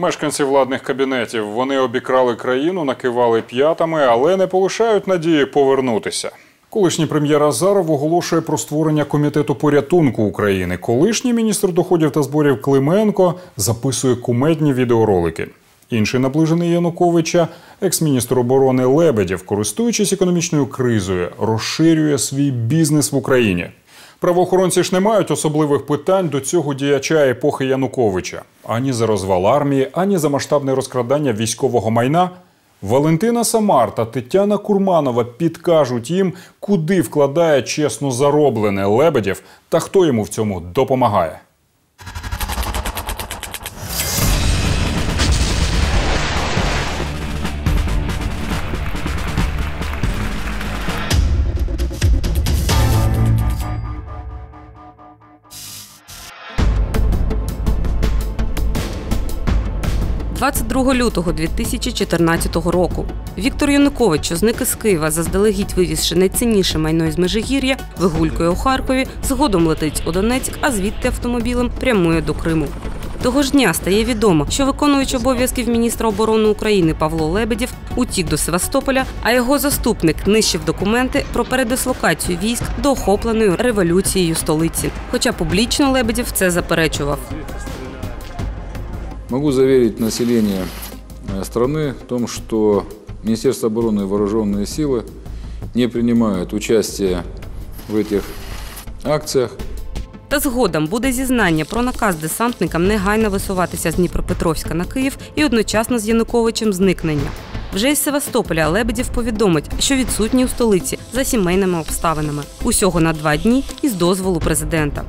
Мешканці владних кабінетів вони обікрали країну, накивали п'ятами, але не полишають надії повернутися. Колишній прем'єр Азаров оголошує про створення комітету порятунку України. Колишній міністр доходів та зборів Клименко записує кумедні відеоролики. Інший наближений Януковича, екс-міністр оборони Лебедєв, користуючись економічною кризою, розширює свій бізнес в Україні. Правоохоронці ж не мають особливих питань до цього діяча епохи Януковича ані за розвал армії, ані за масштабне розкрадання військового майна. Валентина Самар та Тетяна Курманова підкажуть їм, куди вкладає чесно зароблене Лебедєв та хто йому в цьому допомагає. – 22 лютого 2014 року. Віктор Янукович, що зник із Києва, заздалегідь вивізши найцінніше майно із Межигір'я, вигулькує у Харкові, згодом летить у Донецьк, а звідти автомобілем прямує до Криму. Того ж дня стає відомо, що виконуючи обов'язків міністра оборони України Павло Лебедєв утік до Севастополя, а його заступник нищив документи про передислокацію військ до охопленої революцією столиці. Хоча публічно Лебедєв це заперечував. Могу заверить население э, страны в том, что Министерство обороны и вооруженные силы не принимают участие в этих акциях. Та згодом буде зізнання про наказ десантникам негайно висуватися з Дніпропетровська на Київ і одночасно з Януковичем зникнення. Вже із Севастополя Лебедєв повідомить, що відсутній у столиці за сімейними обставинами. Усього на два дні із дозволу президента.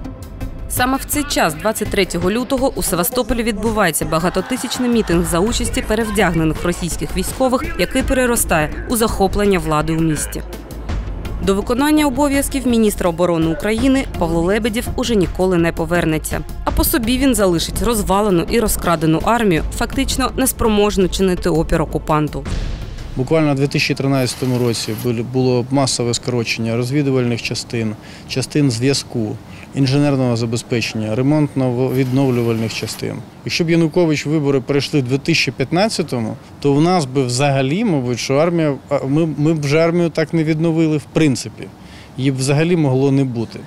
Саме в цей час, 23 лютого, у Севастополі відбувається багатотисячний мітинг за участі перевдягнених російських військових, який переростає у захоплення влади у місті. До виконання обов'язків міністра оборони України Павло Лебедєв уже ніколи не повернеться. А по собі він залишить розвалену і розкрадену армію, фактично неспроможну чинити опір окупанту. Буквально у 2013 році було масове скорочення розвідувальних частин, частин зв'язку, інженерного забезпечення, ремонтно-відновлювальних частин. Якщо б Янукович вибори перейшли в 2015-му, то в нас би взагалі, мабуть, що армія, ми, ми б вже армію так не відновили в принципі. Її б взагалі могло не бути.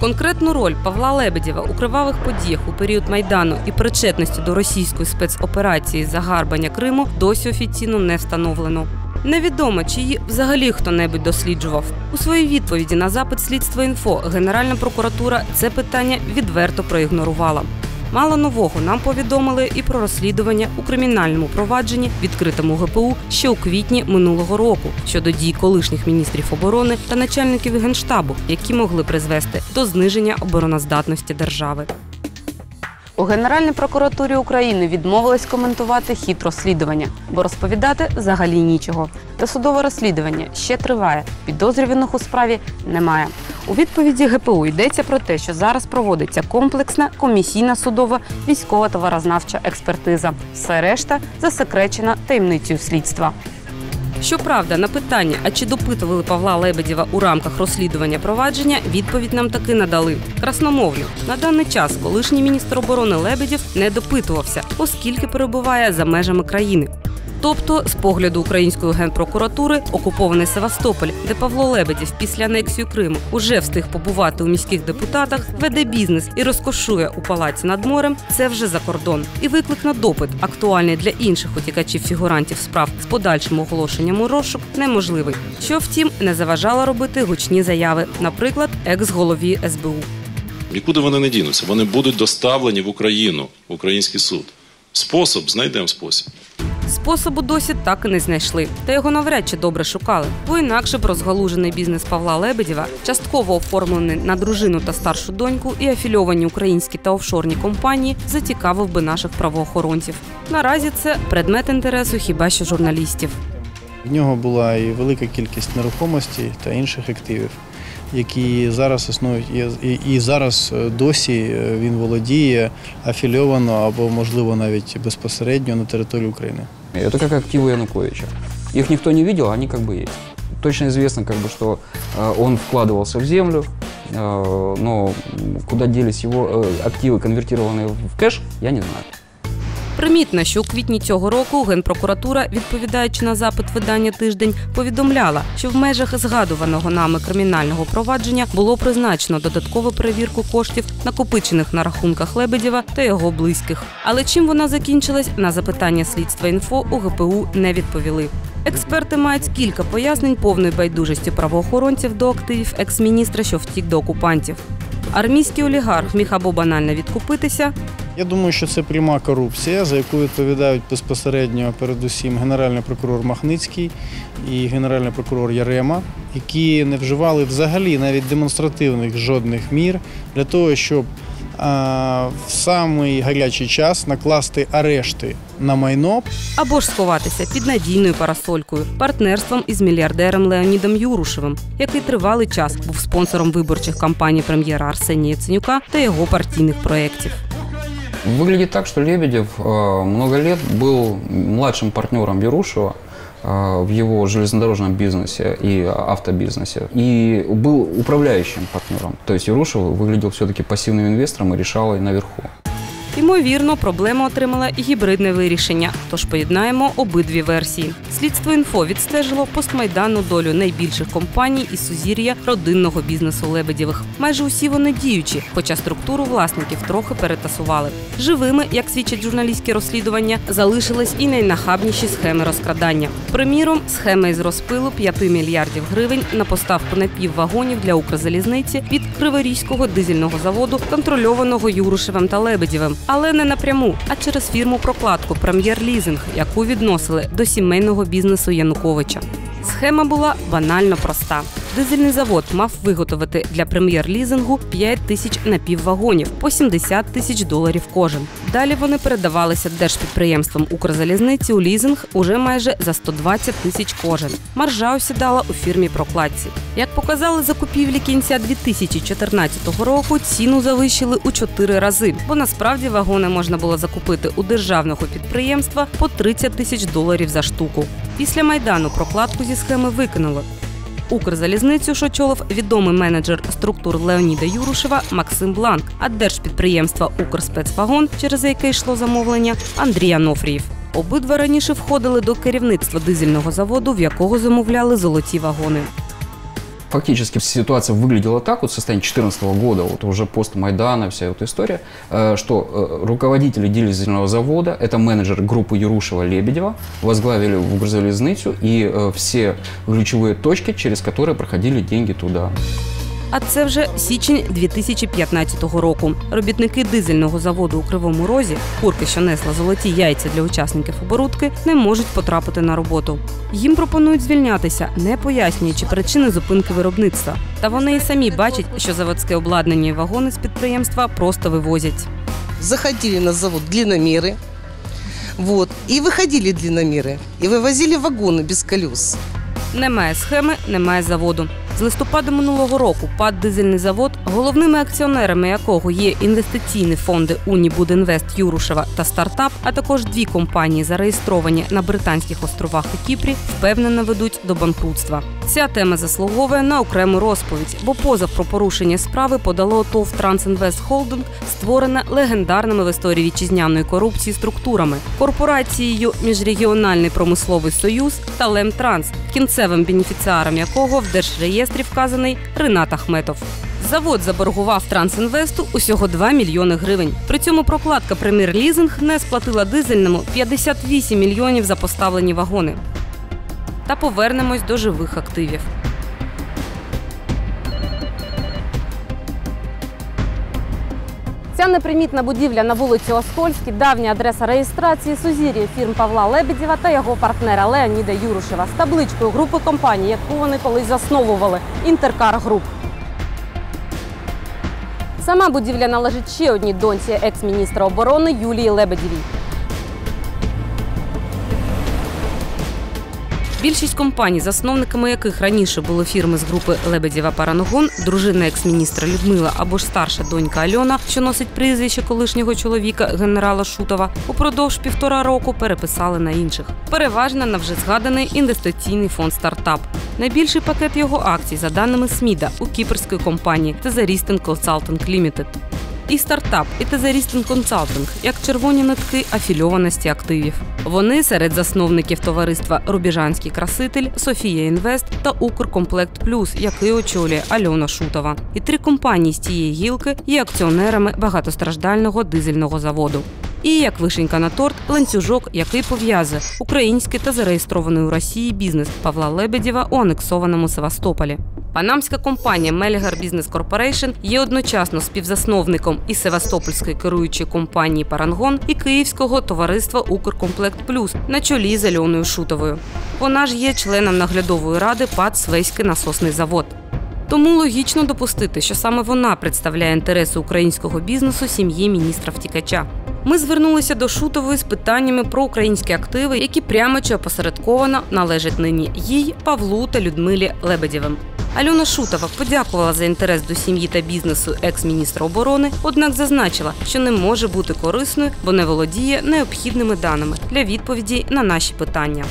Конкретну роль Павла Лебедєва у кривавих подіях у період майдану і причетності до російської спецоперації загарбання Криму досі офіційно не встановлено. Невідомо, чи її взагалі хто-небудь досліджував. У своїй відповіді на запит слідства інфо Генеральна прокуратура це питання відверто проігнорувала. Мало нового нам повідомили і про розслідування у кримінальному провадженні, відкритому ГПУ ще у квітні минулого року щодо дій колишніх міністрів оборони та начальників генштабу, які могли призвести до зниження обороноздатності держави. У Генеральній прокуратурі України відмовились коментувати хід розслідування, бо розповідати взагалі нічого. Досудове розслідування ще триває. Підозрюваних у справі немає. У відповіді ГПУ йдеться про те, що зараз проводиться комплексна комісійна судова військова товарознавча експертиза. Все решта засекречена таємницею слідства. Щоправда, на питання, а чи допитували Павла Лебедєва у рамках розслідування провадження, відповідь нам таки надали. Красномовно, на даний час колишній міністр оборони Лебедєв не допитувався, оскільки перебуває за межами країни. Тобто, з погляду української генпрокуратури, окупований Севастополь, де Павло Лебедєв після анексію Криму уже встиг побувати у міських депутатах, веде бізнес і розкошує у палаці над морем. Це вже за кордон. І виклик на допит, актуальний для інших утікачів фігурантів справ з подальшим оголошенням у розшук, неможливий. Що втім не заважало робити гучні заяви, наприклад, екс-голові СБУ. Нікуди вони не дінуться. Вони будуть доставлені в Україну, в український суд. Спосіб знайдемо спосіб. Способу досі так і не знайшли, та його навряд чи добре шукали, бо інакше б розгалужений бізнес Павла Лебедєва, частково оформлений на дружину та старшу доньку і афільовані українські та офшорні компанії, зацікавив би наших правоохоронців. Наразі це предмет інтересу хіба що журналістів. В нього була і велика кількість нерухомості та інших активів, які зараз існують, і, і, і зараз е, досі е, він володіє афільовано або, можливо, навіть безпосередньо на території України. Это как активы Януковича. Их никто не видел, они как бы есть. Точно известно, как бы, что э, он вкладывался в землю, э, но куда делись его э, активы, конвертированные в кэш, я не знаю. Примітно, що у квітні цього року Генпрокуратура, відповідаючи на запит видання тиждень, повідомляла, що в межах згадуваного нами кримінального провадження було призначено додаткову перевірку коштів, накопичених на рахунках Лебедєва та його близьких. Але чим вона закінчилась, на запитання слідства інфо у ГПУ не відповіли. Експерти мають кілька пояснень повної байдужості правоохоронців до активів екс-міністра, що втік до окупантів. Армійський олігарх міг або банально відкупитися, Я думаю, що це пряма корупція, за яку відповідають безпосередньо передусім генеральний прокурор Махницький і генеральний прокурор Ярема, які не вживали взагалі навіть демонстративних жодних мір для того, щоб в самий гарячий час накласти арешти на майно або ж сховатися під надійною парасолькою, партнерством із мільярдером Леонідом Юрушевим, який тривалий час був спонсором виборчих кампаній прем'єра Арсенія Яценюка та його партійних проєктів. Выглядит так, что Лебедев э, много лет был младшим партнером Ярушева э, в его железнодорожном бизнесе и автобизнесе. И был управляющим партнером. То есть Ярушев выглядел все-таки пассивным инвестором и решал и наверху. Ймовірно, проблема отримала гібридне вирішення. Тож поєднаємо обидві версії. Слідство інфо відстежило постмайданну долю найбільших компаній із сузір'я родинного бізнесу Лебедєвих. Майже усі вони діючі, хоча структуру власників трохи перетасували. Живими, як свідчать журналістські розслідування, залишились і найнахабніші схеми розкрадання. Приміром, схема із розпилу 5 мільярдів гривень на поставку напіввагонів для Укрзалізниці від Криворізького дизельного заводу, контрольованого Юрушевим та Лебедєвим, але не напряму, а через фірму прокладку Прем'єр-лізинг, яку відносили до сімейного бізнесу Януковича. Схема була банально проста. Дизельний завод мав виготовити для прем'єр-лізингу 5 тисяч напіввагонів по 70 тисяч доларів кожен. Далі вони передавалися держпідприємствам Укрзалізниці у лізинг уже майже за 120 тисяч кожен. Маржа осідала у фірмі прокладці. Як показали закупівлі кінця 2014 року, ціну завищили у 4 рази, бо насправді вагони можна було закупити у державного підприємства по 30 тисяч доларів за штуку. Після майдану прокладку зі схеми викинули. Укрзалізницю що чолов відомий менеджер структур Леоніда Юрушева Максим Бланк, а держпідприємства Укрспецвагон, через яке йшло замовлення, Андрій Анофріїв. Обидва раніше входили до керівництва дизельного заводу, в якого замовляли золоті вагони. Фактически ситуация выглядела так вот в состоянии 2014 года, вот уже пост Майдана, вся эта история, э, что э, руководители дизельного завода, это менеджер группы Ярушева-Лебедева, возглавили в Укрзалезницу и э, все ключевые точки, через которые проходили деньги туда. А це вже січень 2015 року. Робітники дизельного заводу у Кривому Розі, курки, що несла золоті яйця для учасників оборудки, не можуть потрапити на роботу. Їм пропонують звільнятися, не пояснюючи причини зупинки виробництва. Та вони і самі бачать, що заводське обладнання і вагони з підприємства просто вивозять. заходили на завод длинномеры, вот, и выходили длинномеры, и вывозили вагоны без колес. Немає схеми, немає заводу. З листопада минулого року ПАД «Дизельний завод», головними акціонерами якого є інвестиційні фонди Унібудінвест Юрушева та Стартап, а також дві компанії, зареєстровані на Британських островах і Кіпрі, впевнено ведуть до банкрутства. Ця тема заслуговує на окрему розповідь, бо позов про порушення справи подало ТОВ Трансінвест Холдинг, створене легендарними в історії вітчизняної корупції структурами корпорацією Міжрегіональний промисловий союз та Лемтранс, кінцевим бенефіціаром якого в держреєстрі вказаний Ренат Ахметов. Завод заборгував Трансінвесту усього 2 мільйони гривень. При цьому прокладка Прем'єр-лізинг не сплатила дизельному 58 мільйонів за поставлені вагони. Та повернемось до живих активів. Ця непримітна будівля на вулиці Оскольській давня адреса реєстрації сузір'я фірм Павла Лебедєва та його партнера Леоніда Юрушева з табличкою групи компаній, яку вони колись засновували Інтеркар Груп. Сама будівля належить ще одній доньці екс-міністра оборони Юлії Лебедєвій. Більшість компаній, засновниками яких раніше були фірми з групи Лебедєва Параногон, дружина екс-міністра Людмила або ж старша донька Альона, що носить прізвище колишнього чоловіка генерала Шутова, упродовж півтора року переписали на інших. Переважно на вже згаданий інвестиційний фонд стартап. Найбільший пакет його акцій, за даними СМІДа, у кіпрської компанії Тезарістен Consulting Limited. І стартап ІТЗ Рістин Консалтинг як червоні нитки афільованості активів. Вони серед засновників товариства Рубіжанський краситель, Софія Інвест та Укркомплект Плюс, який очолює Альона Шутова. І три компанії з цієї гілки є акціонерами багатостраждального дизельного заводу. І як вишенька на торт, ланцюжок, який пов'язує український та зареєстрований у Росії бізнес Павла Лебедєва у анексованому Севастополі. Панамська компанія Мельгар Бізнес Корпорейшн є одночасно співзасновником і Севастопольської керуючої компанії Парангон і Київського товариства Укркомплект Плюс на чолі з Альоною Шутовою. Вона ж є членом наглядової ради ПАД Свейський насосний завод. Тому логічно допустити, що саме вона представляє інтереси українського бізнесу сім'ї міністра втікача. Ми звернулися до Шутової з питаннями про українські активи, які прямо чи опосередковано належать нині їй, Павлу та Людмилі Лебедєвим. Альона Шутова подякувала за інтерес до сім'ї та бізнесу екс-міністра оборони, однак зазначила, що не може бути корисною, бо не володіє необхідними даними для відповіді на наші питання.